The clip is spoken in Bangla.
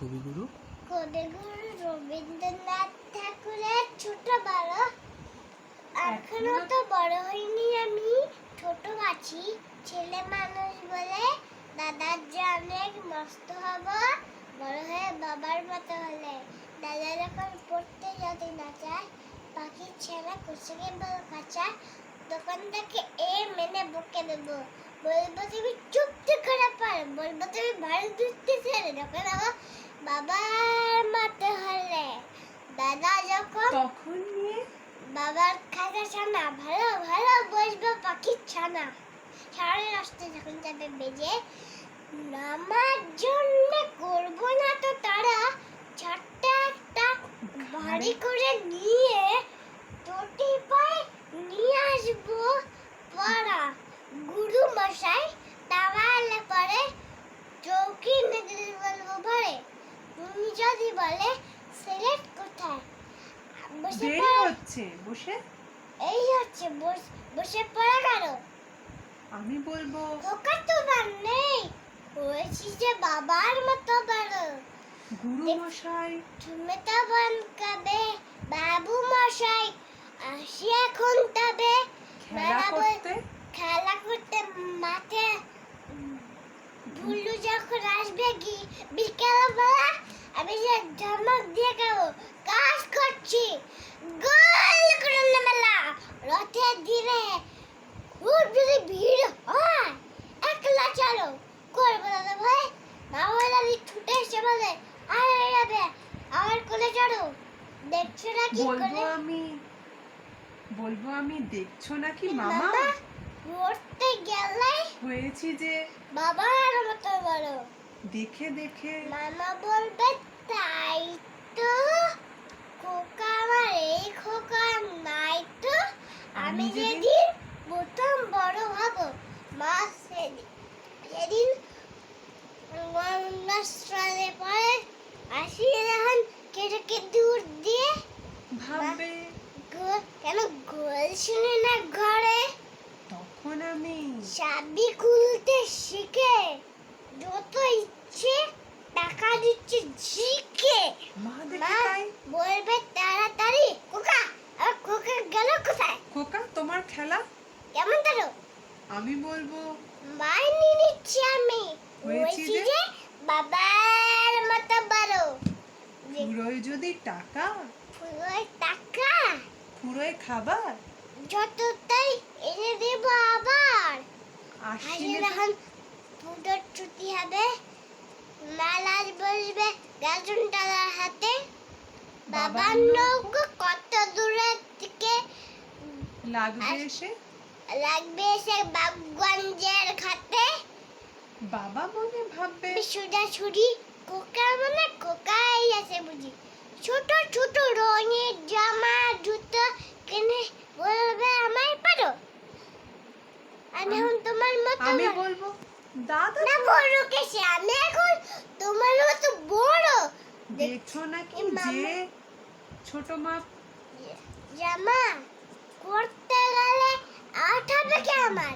কবিগুরু কবিগুরু রবীন্দ্রনাথ ঠাকুরের ছোট বড়। এখনও তো বড় হইনি আমি ছোট আছি। ছেলে মানুষ বলে দাদার যে অনেক মস্ত হব বড় হয়ে বাবার মতো হলে। দাদা যখন পড়তে যেতে না চায় পাখির ছেলে কুসুকে বল কাঁচা তখন এ মেনে বকে দেবো। বলব তুমি চুপটি করে পার বলব তুমি ভালো ছেড়ে যখন আমার বাবার মতো হলে। দাদা যখন তখন নিয়ে? বাবার খাজা ছানা ভালো ভালো বসবে পাখির ছানা। সাড়ে দশটা যখন যাবে বেজে নামার জন্য করব না তো তারা চারটা একটা ভারী করে নিয়ে টোটি পায়ে নিয়ে আসব পড়া। গুরু মশাই তাওয়ালে পরে চৌকি নিতে বলব পরে তুমি যদি বলে কোথায়? বসে দেরি হচ্ছে বসে? এই হচ্ছে বসে পড়া আমি বলব খোকা তোমার নেই। হয়েছি যে বাবার মতো বড় গুরু মশাই। তুমি তো বন কবে বাবু মশাই। আসি এখন তবে। খেলা করতে? খেলা করতে মাঠে। ভুলু যখন আসবে কি বিকেল আমি যে ধমক দিয়ে খাব কাজ করছি। গোল করে মেলা রথে দিনে খুব যদি ভিড় হয় একলা চলো। করব দাদা ভাই। না হলে আমি ছুটে এসে বলে আরে যাবে আমার কোলে চড়ো। দেখছ না কি করে? আমি বলব আমি দেখছ নাকি মামা? মামা? পড়তে গেলে হয়েছি যে বাবার মতো বড় দেখে দেখে। মামা বলবে তাই তো খোকা আমার এই খোকা নাই তো। আমি যেদিন- প্রথম বড় হব মা সেদিন সেদিন গঙ্গাস্ত্রালে পরে আসি যখন কেটে দূর দিয়ে। ভাববে। কেন গোল শুনে না ঘরে? তখন আমি চাবি খুলতে শিখে টাকা দিচ্ছে ঝিকে মা মা বলবে তাড়াতাড়ি। কোকা আর কোকা গেল কোথায়? খোকা তোমার খেলা? কেমন তারো আমি বলব। মাই নিয়ে নিচ্ছি আমি হয়েছি যে? বাবার মতো বড়। ফুরোয় যদি টাকা? পুরোই টাকা? ফুরোয় খাবার? যতটাই এনে দেব আবার। হাসি যখন পুজোর ছুটি হবে। মেলাজ বসবে গাজন টালার হাতে। বাবার নৌকো। কত দূরের থেকে লাগবে এসে? লাগবে সে বাগগঞ্জের খাতে। বাবা মনে ভাববে। সুজা ছুরি কোকা মানে কোকাই আছে বুঝি। ছোট ছোট রঙের জামা জুতো কিনে বলবে আমায় পারো? আমি এখন তোমার মতো আমি বলব দাদা না বড় কেসে আমি এখন তোমার মতো বড় দেখছ নাকি। যে ছোট মা জামা করতে গেলে আট হবে কি আমার